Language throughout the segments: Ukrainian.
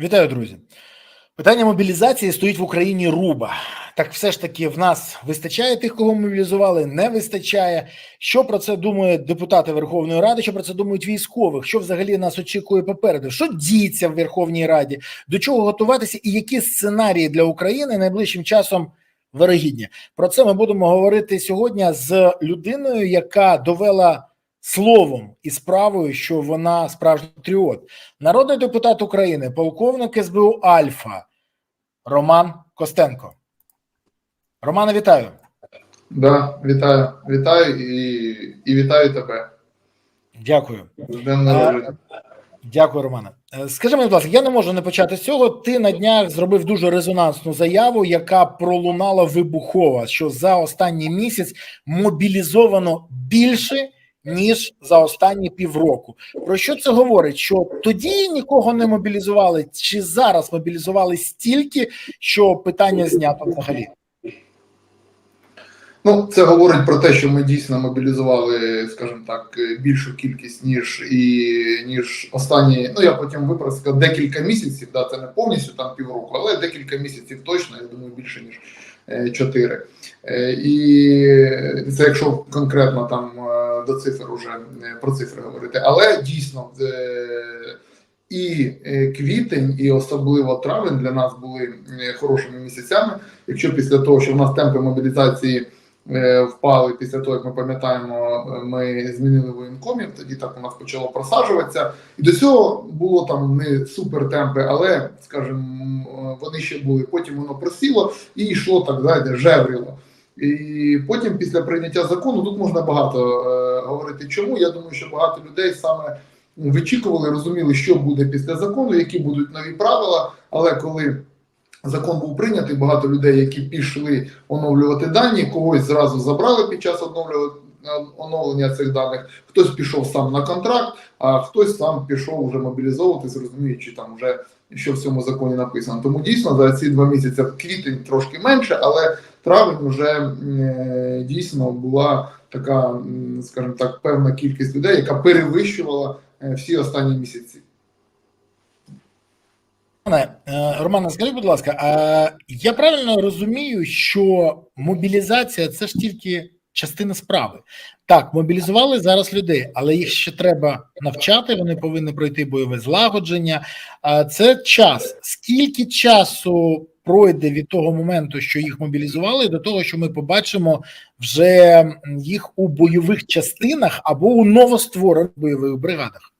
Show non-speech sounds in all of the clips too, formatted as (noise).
Вітаю, друзі. Питання мобілізації стоїть в Україні руба. Так все ж таки в нас вистачає тих, кого мобілізували, не вистачає. Що про це думають депутати Верховної Ради? Що про це думають військових? Що взагалі нас очікує попереду? Що діється в Верховній Раді? До чого готуватися, і які сценарії для України найближчим часом вирогідні? Про це ми будемо говорити сьогодні з людиною, яка довела словом і справою, що вона справжній патріот. Народний депутат України, полковник СБУ Альфа Роман Костенко. Романе, вітаю. Да, вітаю, вітаю і, і вітаю тебе. Дякую. Дякую, Романе. Е, Скажи мені, будь ласка, я не можу не почати з цього. Ти на днях зробив дуже резонансну заяву, яка пролунала вибухова, що за останній місяць мобілізовано більше ніж за останні півроку. Про що це говорить? Що тоді нікого не мобілізували, чи зараз мобілізували стільки, що питання знято взагалі? Ну, це говорить про те, що ми дійсно мобілізували, скажімо так, більшу кількість, ніж і ніж останні. Ну я потім сказав, декілька місяців. Да, це не повністю там півроку, але декілька місяців точно, я думаю, більше ніж е, чотири. Е, І це якщо конкретно там е, до цифр уже е, про цифри говорити. Але дійсно і квітень, і особливо травень для нас були хорошими місяцями. Якщо після того, що в нас темпи мобілізації впали після того, як ми пам'ятаємо, ми змінили воєнкомів, тоді так у нас почало просаджуватися. І до цього було там не супер темпи, але, скажімо, вони ще були. Потім воно просіло і йшло так, знаєте, жевріло. І потім, після прийняття закону, тут можна багато е, говорити. Чому? Я думаю, що багато людей саме вичікували, розуміли, що буде після закону, які будуть нові правила. Але коли закон був прийнятий, багато людей, які пішли оновлювати дані, когось зразу забрали під час оновлювання. Оновлення цих даних хтось пішов сам на контракт, а хтось сам пішов вже мобілізовуватись, розуміючи там вже що в цьому законі написано. Тому дійсно за ці два місяці квітень трошки менше, але травень вже е, дійсно була така, скажімо так, певна кількість людей, яка перевищувала е, всі останні місяці. Е, Романе, скажіть, будь ласка, а я правильно розумію, що мобілізація це ж тільки частина справи. Так, мобілізували зараз людей, але їх ще треба навчати. Вони повинні пройти бойове злагодження. Це час. Скільки часу пройде від того моменту, що їх мобілізували, до того, що ми побачимо вже їх у бойових частинах або у новостворених бойових бригадах?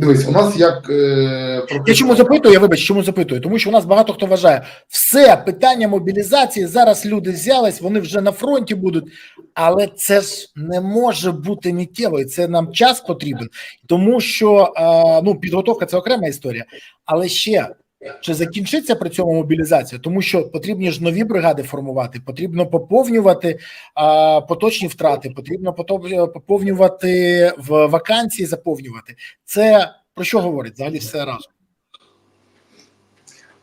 Дивись, у нас як е, Я чому запитую, я вибач, чому запитую? Тому що у нас багато хто вважає, все питання мобілізації зараз люди взялись, вони вже на фронті будуть, але це ж не може бути миттєвою. Це нам час потрібен, тому що е, ну підготовка це окрема історія, але ще. Чи закінчиться при цьому мобілізація? Тому що потрібні ж нові бригади формувати, потрібно поповнювати а, поточні втрати, потрібно поповнювати в вакансії, заповнювати. Це про що говорить взагалі все разом?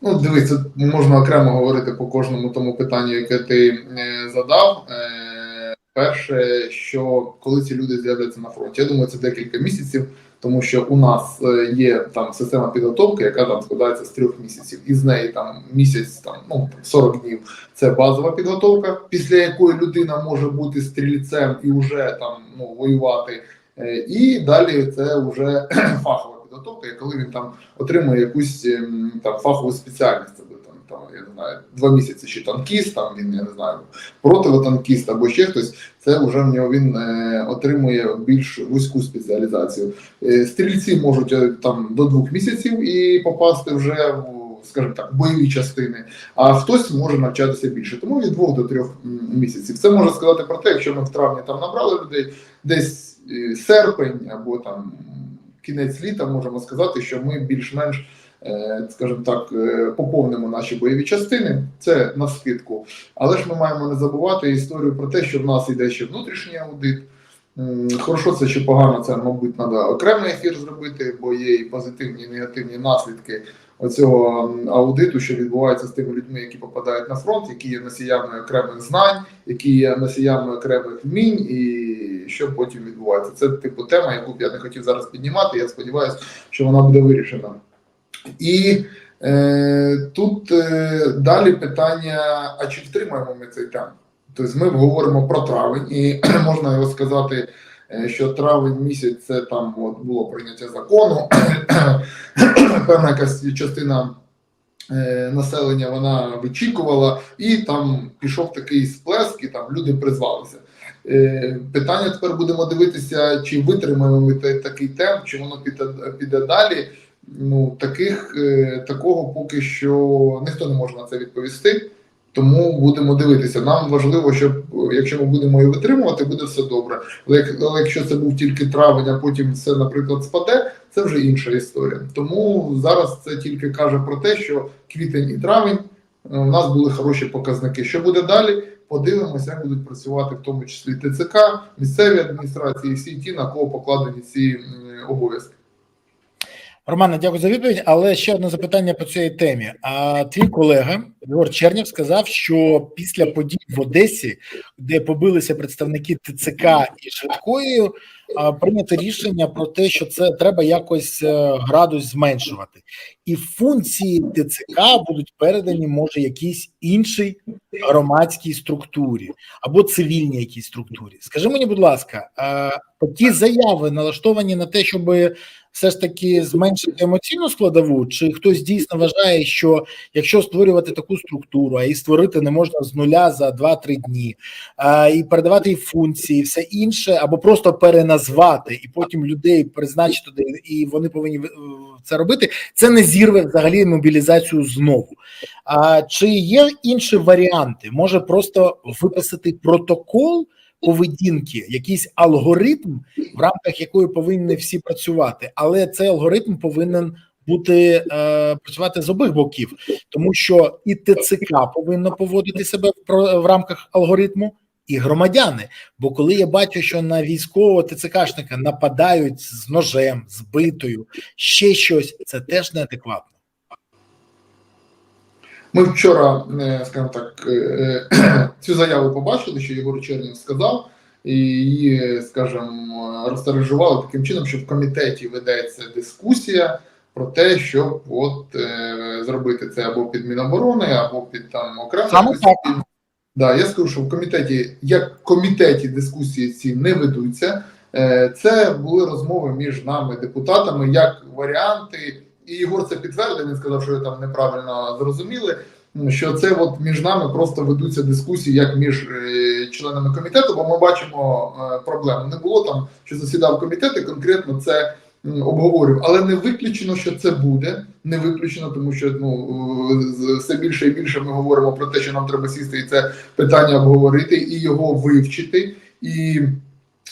Ну, дивись, можна окремо говорити по кожному тому питанню, яке ти е, задав. Е, перше, що коли ці люди з'являться на фронті, я думаю, це декілька місяців, тому що у нас е, є там система підготовки, яка там складається з трьох місяців, і з неї там місяць, там ну 40 днів. Це базова підготовка, після якої людина може бути стрільцем і вже там ну воювати. Е, І далі це вже (clears throat) фахова підготовка, коли він там отримує якусь ем, там фахову спеціальність, там, я не знаю, два місяці чи танкіст, там він я не знаю, противотанкіст або ще хтось. Це вже в нього він е, отримує більш вузьку спеціалізацію. Е, стрільці можуть е, там до двох місяців і попасти вже в. Скажімо так, бойові частини, а хтось може навчатися більше, тому від двох до трьох місяців. Це може сказати про те, якщо ми в травні там набрали людей, десь серпень або там кінець літа можемо сказати, що ми більш-менш, скажімо так, е, поповнимо наші бойові частини. Це на скидку. Але ж ми маємо не забувати історію про те, що в нас йде ще внутрішній аудит. Хорошо, це чи погано, це, мабуть, треба окремий ефір зробити, бо є і позитивні, і негативні наслідки оцього аудиту, що відбувається з тими людьми, які попадають на фронт, які є носіями окремих знань, які є носіями окремих вмінь, і що потім відбувається. Це типу тема, яку б я не хотів зараз піднімати. Я сподіваюся, що вона буде вирішена І е, тут е, далі питання: а чи втримаємо ми цей темп? Тобто ми говоримо про травень, і (clears throat) можна його сказати, е, що травень місяць це там от було прийняття закону, (clears throat) певна якась частина е, населення вона вичікувала, і там пішов такий сплеск, і там люди призвалися. Е, Питання тепер будемо дивитися, чи витримаємо ми такий темп, чи воно піде, піде далі. Ну, таких, е, такого поки що ніхто не може на це відповісти. Тому будемо дивитися. Нам важливо, щоб якщо ми будемо її витримувати, буде все добре. Але, але якщо це був тільки травень, а потім все, наприклад, спаде, це вже інша історія. Тому зараз це тільки каже про те, що квітень і травень е, у нас були хороші показники. Що буде далі? Подивимося, як будуть працювати в тому числі ТЦК, місцеві адміністрації, всі ті, на кого покладені ці обов'язки. Романе, дякую за відповідь. Але ще одне запитання по цій темі. А твій колега Єгор Чернєв сказав, що після подій в Одесі, де побилися представники ТЦК і швидкої, прийнято рішення про те, що це треба якось е, градус зменшувати, і функції ТЦК будуть передані, може, якійсь іншій громадській структурі або цивільній якійсь структурі. Скажи мені, будь ласка, такі заяви налаштовані на те, щоби все ж таки зменшити емоційну складову, чи хтось дійсно вважає, що якщо створювати таку структуру, а її створити не можна з нуля за 2-3 дні, а, і передавати їй функції, і все інше, або просто переназвати, і потім людей призначити, туди, і вони повинні е, це робити, це не зірве взагалі мобілізацію знову. А чи є інші варіанти? Може просто виписати протокол? Поведінки, якийсь алгоритм, в рамках якої повинні всі працювати, але цей алгоритм повинен бути е, працювати з обох боків, тому що і ТЦК повинно поводити себе в, в рамках алгоритму, і громадяни. Бо коли я бачу, що на військового ТЦКшника нападають з ножем, з битою, ще щось, це теж неадекватно. Ми вчора, е, скажімо так, е, (clears throat) цю заяву побачили, що Єгор Чернів сказав, і її, скажімо, розтаражували таким чином, що в комітеті ведеться дискусія про те, щоб от е, зробити це або під Міноборони, або під там окремо. Так. Да, я скажу, що в комітеті, як в комітеті дискусії ці не ведуться. Е, Це були розмови між нами, депутатами, як варіанти, і Єгор це підтвердив. Він сказав, що ви там неправильно зрозуміли. Що це от між нами просто ведуться дискусії, як між е, членами комітету, бо ми бачимо е, проблему. Не було там, що засідав комітет і конкретно це м, обговорював, але не виключено, що це буде. Не виключено, тому що ну е, все більше і більше ми говоримо про те, що нам треба сісти і це питання обговорити і його вивчити. І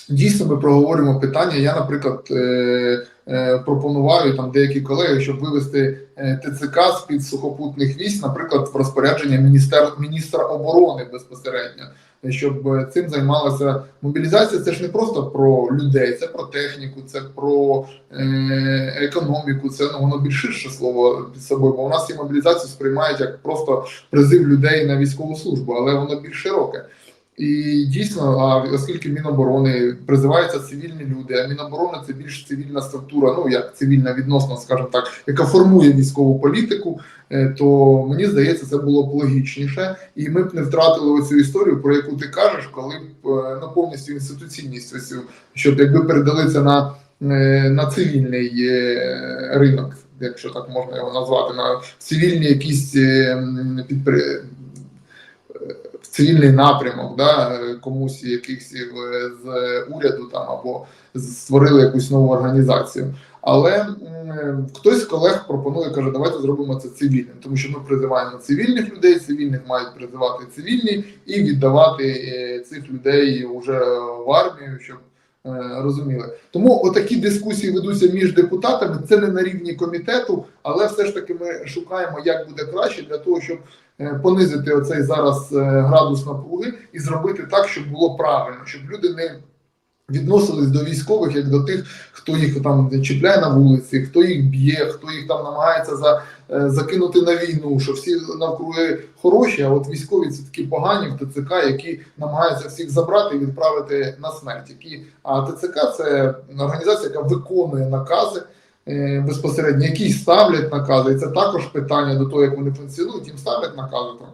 дійсно ми проговорюємо питання. Я, наприклад, е, е, пропонував і там деякі колеги, щоб вивести е, ТЦК з під сухопутних військ, наприклад, в розпорядження міністер, міністра оборони безпосередньо. Щоб цим займалася мобілізація, це ж не просто про людей, це про техніку, це про економіку. Це ну воно більш ширше слово під собою. Бо у нас і мобілізацію сприймають як просто призив людей на військову службу, але воно більш широке. І дійсно, а оскільки Міноборони призиваються цивільні люди, а Міноборони це більш цивільна структура, ну як цивільна відносно, скажімо так, яка формує військову політику, е, то мені здається, це було б логічніше, і ми б не втратили оцю історію, про яку ти кажеш, коли б е, ну, повністю інституційність ось щоб якби передали це на, е, на цивільний е, ринок, якщо так можна його назвати, на цивільні якісь е, цивільний напрямок, да, е, комусь якихось в- з уряду там або створили якусь нову організацію. Але хтось з колег пропонує, каже, давайте зробимо це цивільним, тому що ми призиваємо цивільних людей, цивільних мають призивати цивільні і віддавати е, цих людей вже в армію, щоб е, розуміли. Тому отакі дискусії ведуться між депутатами. Це не на рівні комітету, але все ж таки ми шукаємо, як буде краще для того, щоб е, понизити оцей зараз е, градус напруги і зробити так, щоб було правильно, щоб люди не відносились до військових як до тих, хто їх там чіпляє на вулиці, хто їх б'є, хто їх там намагається за, е, закинути на війну, що всі навкруги хороші, а от військові це такі погані в ТЦК, які намагаються всіх забрати і відправити на смерть. Які, а ТЦК це організація, яка виконує накази. е, безпосередньо, які ставлять накази, і це також питання до того, як вони функціонують, їм ставлять накази там.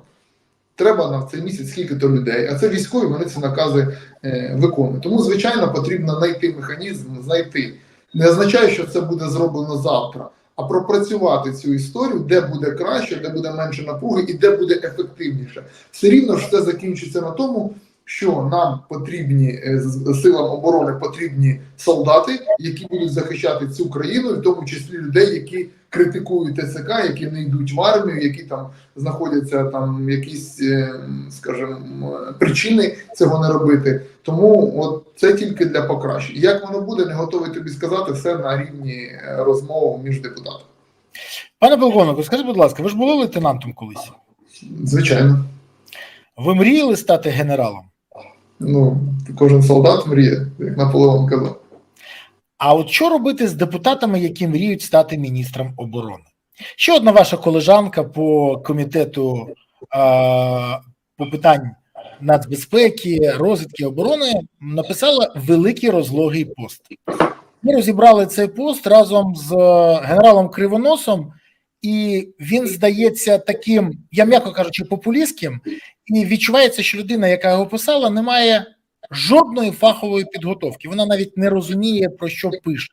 Треба на цей місяць скільки то людей, а це військові, вони ці накази е, виконують. Тому, звичайно, потрібно знайти механізм, знайти. Не означає, що це буде зроблено завтра, а пропрацювати цю історію, де буде краще, де буде менше напруги і де буде ефективніше. Все рівно ж це закінчиться на тому, що нам потрібні е, силам оборони потрібні солдати, які будуть захищати цю країну, в тому числі людей, які критикують ТЦК, які не йдуть в армію, які там знаходяться там якісь, е, скажімо, причини цього не робити. Тому от це тільки для покращення. Як воно буде, не готовий тобі сказати все на рівні е, розмов між депутатами. Пане полковнику, скажіть, будь ласка, ви ж були лейтенантом колись? Звичайно, Ви мріяли стати генералом? Ну кожен солдат мріє, як Наполеон казав. А от що робити з депутатами, які мріють стати міністром оборони? Ще одна ваша колежанка по комітету а, по питань нацбезпеки, розвідки оборони написала великий розлогий пост. Ми розібрали цей пост разом з е, генералом Кривоносом, і він здається таким, я м'яко кажучи, популістським, і відчувається, що людина, яка його писала, не має жодної фахової підготовки. Вона навіть не розуміє, про що пише.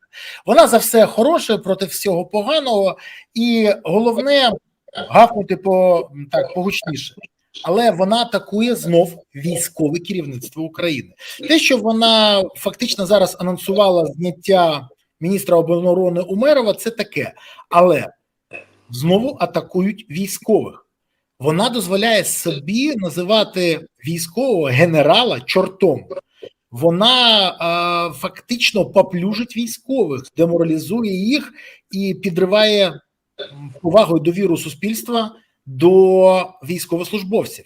Вона за все хороше проти всього поганого, і головне гавкнути по так погучніше. Але вона атакує знов військове керівництво України. Те, що вона фактично зараз анонсувала зняття міністра оборони Умерова, це таке. Але знову атакують військових. Вона дозволяє собі називати військового генерала чортом. Вона е, фактично поплюжить військових, деморалізує їх і підриває і довіру суспільства до військовослужбовців.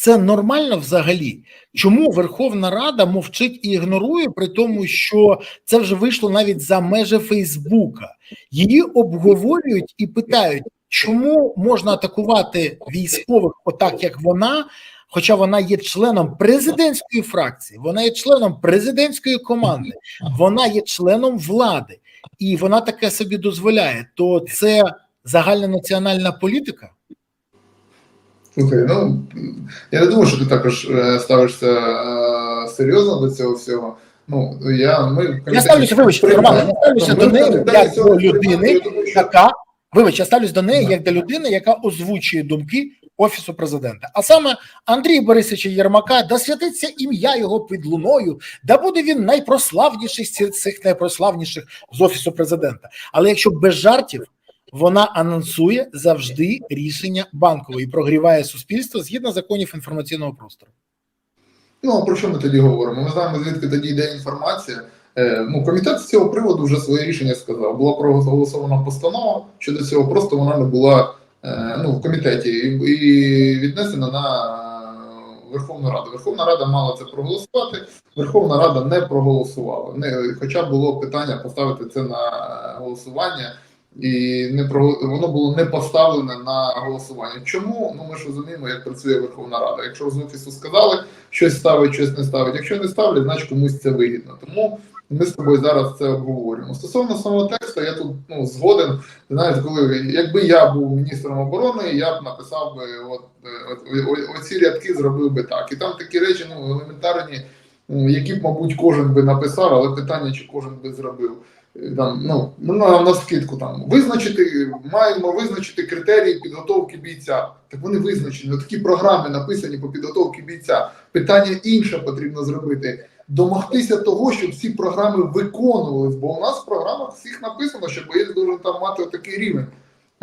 Це нормально взагалі. Чому Верховна Рада мовчить і ігнорує, при тому, що це вже вийшло навіть за межі Фейсбука? Її обговорюють і питають, чому можна атакувати військових отак, як вона, хоча вона є членом президентської фракції, вона є членом президентської команди, вона є членом влади, і вона таке собі дозволяє. То це загальнонаціональна політика. Слухай, ну я не думаю, що ти також е, ставишся е, серйозно до цього всього. Ну я ми Я ставлюся, вибачте, Роман, я ставлюся до неї як до людини, яка вибач, я ставлюсь до неї як до людини, яка озвучує думки офісу президента. А саме Андрій Борисовича Єрмака, да святиться ім'я його під луною, да буде він найпрославніший з цих найпрославніших з офісу президента. Але якщо без жартів. Вона анонсує завжди рішення банкової і прогріває суспільство згідно законів інформаційного простору. Ну а про що ми тоді говоримо? Ми знаємо, звідки тоді йде інформація. Е, ну, комітет з цього приводу вже своє рішення сказав. Була проголосована постанова щодо цього, просто вона не була е, ну, в комітеті і, віднесена на Верховну Раду. Верховна Рада мала це проголосувати. Верховна Рада не проголосувала. Не, хоча було питання поставити це на голосування. І не воно було не поставлене на голосування. Чому? Ну ми ж розуміємо, як працює Верховна Рада. Якщо з офісу сказали, щось ставить, щось не ставить. Якщо не ставлять, значить комусь це вигідно. Тому ми з тобою зараз це обговорюємо. Стосовно самого тексту, я тут ну згоден. Знаєш, коли якби я був міністром оборони, я б написав би от, е, от, оці рядки зробив би так. І там такі речі, ну елементарні, які б, мабуть, кожен би написав, але питання, чи кожен би зробив. Е, Там, ну, на, на скидку там визначити, маємо визначити критерії підготовки бійця. Так вони визначені. Такі програми написані по підготовці бійця. Питання інше потрібно зробити. Домогтися того, щоб ці програми виконувались, бо у нас в програмах всіх написано, що боєць должен там мати отакий рівень.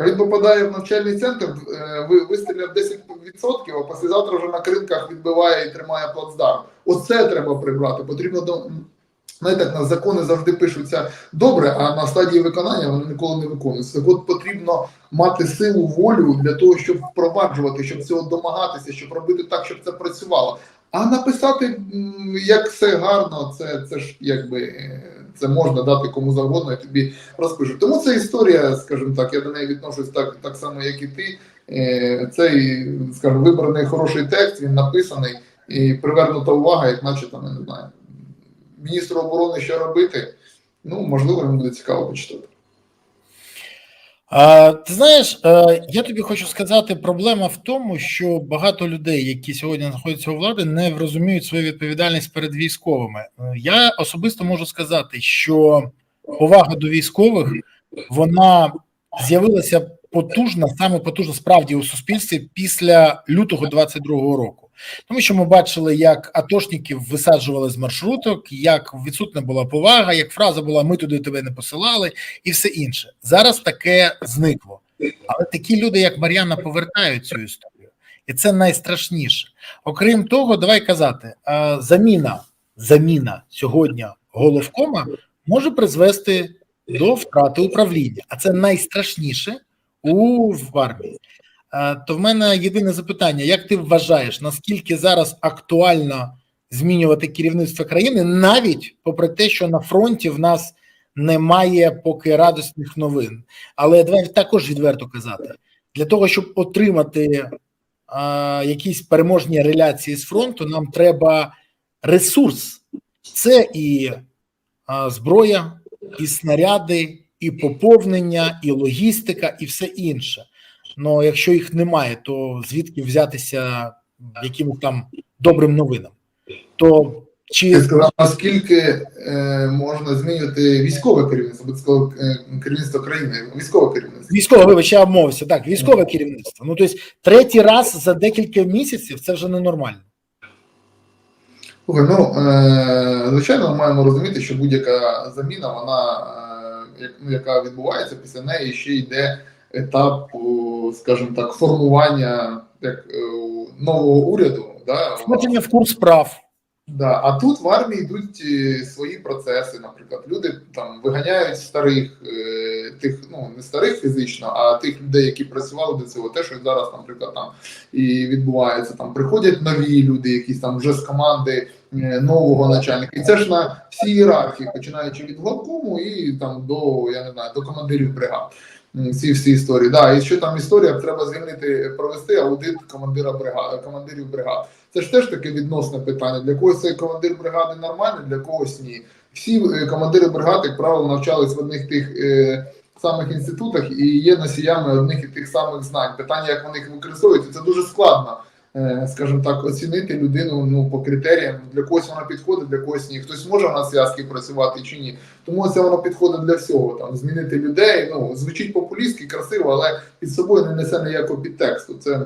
Він попадає в навчальний центр, е, вистріляв 10%, а післязавтра вже на кринках відбиває і тримає плацдарм. Оце треба прибрати. Потрібно знаєте, нас закони завжди пишуться добре, а на стадії виконання вони ніколи не виконуються. Так от потрібно мати силу волю для того, щоб впроваджувати, щоб цього домагатися, щоб робити так, щоб це працювало. А написати як все гарно, це, це ж якби е, це можна дати кому завгодно, і тобі розпишуть. Тому ця історія, скажімо так, я до неї відношусь так, так само, як і ти. Е, Цей, скажімо, вибраний хороший текст, він написаний і привернута увага, як наче там, я не знаю, міністру оборони що робити. Ну, можливо, йому буде цікаво почитати. А, ти знаєш, е, я тобі хочу сказати, проблема в тому, що багато людей, які сьогодні знаходяться у влади, не розуміють свою відповідальність перед військовими. Е, Я особисто можу сказати, що повага до військових вона з'явилася потужна, саме потужна справді у суспільстві після лютого 22-го року. Тому що ми бачили, як атошників висаджували з маршруток, як відсутня була повага, як фраза була Ми туди тебе не посилали, і все інше. Зараз таке зникло. Але такі люди, як Мар'яна, повертають цю історію, і це найстрашніше. Окрім того, давай казати, заміна, заміна сьогодні головкома може призвести до втрати управління, а це найстрашніше у в армії. Е, То в мене єдине запитання: як ти вважаєш, наскільки зараз актуально змінювати керівництво країни, навіть попри те, що на фронті в нас немає поки радісних новин, але давай також відверто казати, для того, щоб отримати а, якісь переможні реляції з фронту, нам треба ресурс, це і а, зброя, і снаряди, і поповнення, і логістика, і все інше. Ну якщо їх немає, то звідки взятися якимось там добрим новинам? То чи сказав, наскільки е, можна змінювати військове керівництво, е, керівництво країни, військове керівництво. військове, вибач, я обмовився, так, військове керівництво. Ну тобто третій раз за декілька місяців це вже ненормально. Слухай, ну е, звичайно, ми маємо розуміти, що будь-яка заміна, вона е, ну, яка відбувається після неї, ще йде етап, о, скажімо так, формування як, е, нового уряду. Да, Входження в курс прав. Да, а тут в армії йдуть е, свої процеси. Наприклад, люди там виганяють старих, е, тих, ну не старих фізично, а тих людей, які працювали до цього. Те, що зараз, наприклад, там і відбувається. Там приходять нові люди, якісь там вже з команди нового начальника. І це ж на всі ієрархії, починаючи від главкому і там до я не знаю до командирів бригад. Ці всі історії. Да, і що там історія, треба звільнити, провести аудит командира бригади, командирів бригад. Це ж теж таке відносне питання. Для когось цей командир бригади нормальний, для когось ні. Всі е, командири бригад, як правило, навчались в одних тих е, самих інститутах і є носіями одних і тих самих знань. Питання, як вони їх використовують, це дуже складно, е, скажімо так, оцінити людину ну, по критеріям. Для когось вона підходить, для когось ні. Хтось може на зв'язки працювати чи ні. Тому це воно підходить для всього. Там змінити людей. Ну звучить популістськи, красиво, але під собою не несе ніякого підтексту. Це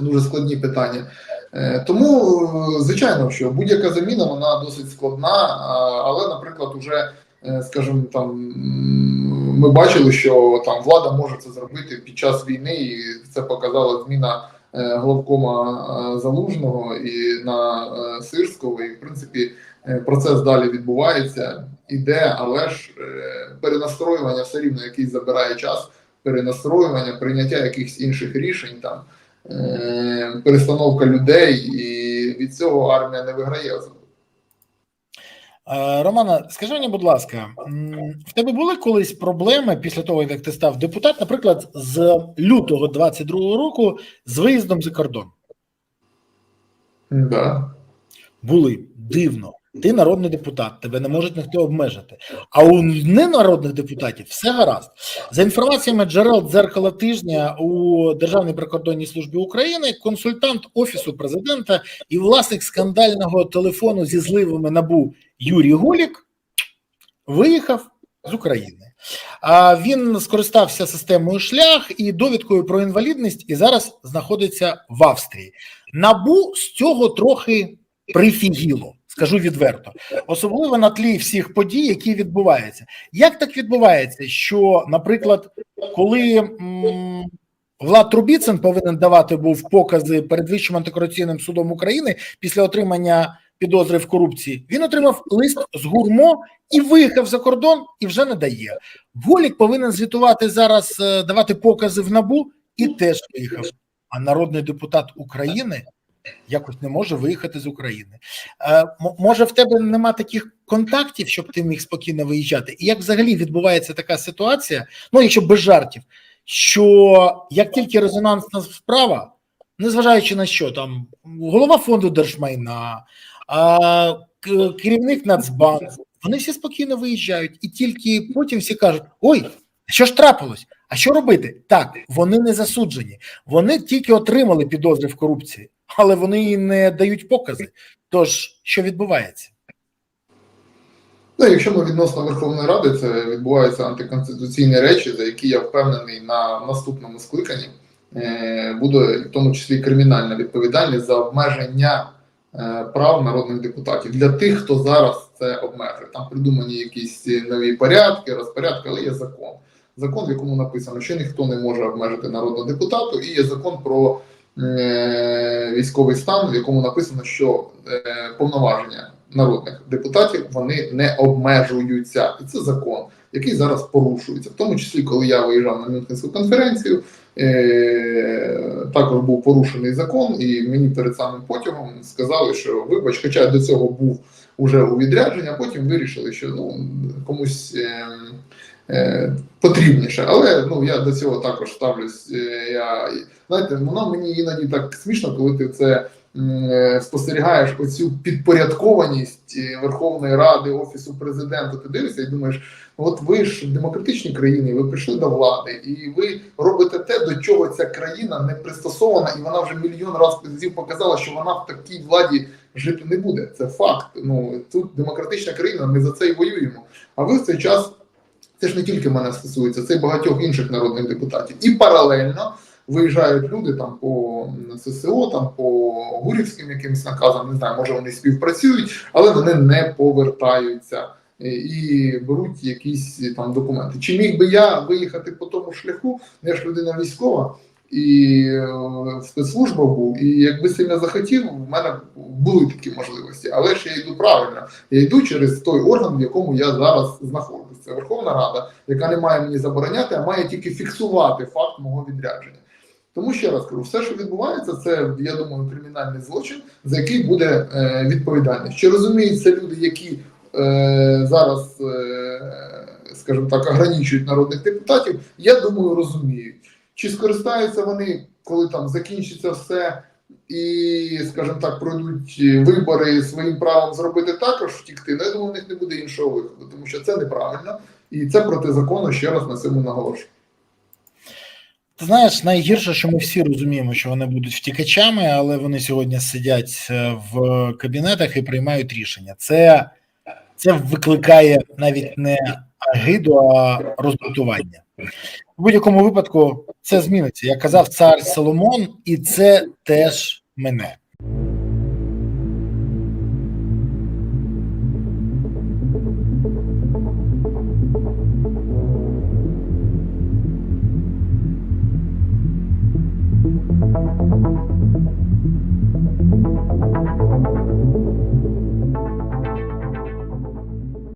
дуже складні питання. Е, Тому, е, звичайно, що будь-яка заміна вона досить складна, але, наприклад, уже, е, скажімо, там ми бачили, що там влада може це зробити під час війни, і це показала зміна е, главкома е, залужного і на е, Сирського. І в принципі е, процес далі відбувається, іде, але ж е, перенастроювання все рівно якийсь забирає час, перенастроювання, прийняття якихось інших рішень там е, перестановка людей, і від цього армія не виграє. Е, Романа, скажи мені, будь ласка, в тебе були колись проблеми після того, як ти став депутат, наприклад, з лютого 22-го року з виїздом за кордон? Да. Були дивно. Ти народний депутат, тебе не може ніхто обмежити. А у ненародних депутатів все гаразд. За інформаціями джерел дзеркала тижня у Державній прикордонній службі України, консультант офісу президента і власник скандального телефону зі зливами набу Юрій Голік виїхав з України. А він скористався системою шлях і довідкою про інвалідність, і зараз знаходиться в Австрії. Набу з цього трохи прифігіло, скажу відверто, особливо на тлі всіх подій, які відбуваються. Як так відбувається, що, наприклад, коли м, Влад Трубіцин повинен давати був покази перед Вищим антикорупційним судом України після отримання підозри в корупції, він отримав лист з гурмо і виїхав за кордон і вже не дає. Голік повинен звітувати зараз, е, давати покази в набу і теж виїхав. А народний депутат України якось не може виїхати з України. Е, може, в тебе нема таких контактів, щоб ти міг спокійно виїжджати? І як взагалі відбувається така ситуація? Ну, якщо без жартів, що як тільки резонансна справа, незважаючи на що там голова фонду держмайна, керівник Нацбанку, вони всі спокійно виїжджають, і тільки потім всі кажуть: ой, що ж трапилось? А що робити? Так, вони не засуджені, вони тільки отримали підозри в корупції, але вони не дають покази. Тож, що відбувається? Ну, якщо ми відносно Верховної Ради, це відбуваються антиконституційні речі, за які я впевнений на наступному скликанні. Е, буде в тому числі кримінальна відповідальність за обмеження е, прав народних депутатів для тих, хто зараз це обмежує. Там придумані якісь нові порядки, розпорядки, але є закон. Закон, в якому написано, що ніхто не може обмежити народного депутату, і є закон про військовий стан, в якому написано, що е, повноваження народних депутатів вони не обмежуються, і це закон, який зараз порушується, в тому числі, коли я виїжджав на Мюнхенську конференцію, е, також був порушений закон, і мені перед самим потягом сказали, що вибач, хоча до цього був уже у відрядженні, а потім вирішили, що ну комусь. Е, Потрібніше, але ну я до цього також ставлюсь. Е, я знаєте, воно мені іноді так смішно, коли ти це Е, спостерігаєш оцю підпорядкованість Верховної Ради, Офісу президента, ти дивишся і думаєш, «Ну, от ви ж демократичні країни, ви прийшли до влади, і ви робите те, до чого ця країна не пристосована, і вона вже мільйон разів показала, що вона в такій владі жити не буде. Це факт. Ну тут демократична країна, ми за це і воюємо. А ви в цей час. Це ж не тільки мене стосується, це й багатьох інших народних депутатів. І паралельно виїжджають люди там по ССО, там по гурівським якимось наказам, не знаю, може вони співпрацюють, але вони не повертаються і беруть якісь там документи. Чи міг би я виїхати по тому шляху? Я ж людина військова. І е, спецслужба був, і якби сильно захотів, в мене були такі можливості. Але ж я йду правильно. Я йду через той орган, в якому я зараз знаходжуся. Це Верховна Рада, яка не має мені забороняти, а має тільки фіксувати факт мого відрядження. Тому ще раз кажу, все, що відбувається, це я думаю, кримінальний злочин, за який буде е, відповідальність. Чи розуміють це люди, які е, зараз, е, скажімо так, ограничують народних депутатів? Я думаю, розуміють. Чи скористаються вони, коли там закінчиться все, і, скажімо так, пройдуть вибори своїм правом зробити також втікти? Ну, я думаю, у них не буде іншого виходу, тому що це неправильно і це проти закону. Ще раз на цьому наголошую. Ти знаєш, найгірше, що ми всі розуміємо, що вони будуть втікачами, але вони сьогодні сидять е, в кабінетах і приймають рішення. Це це викликає навіть не агиду, а роздратування. В будь-якому випадку це зміниться. Я казав цар Соломон, і це теж мене.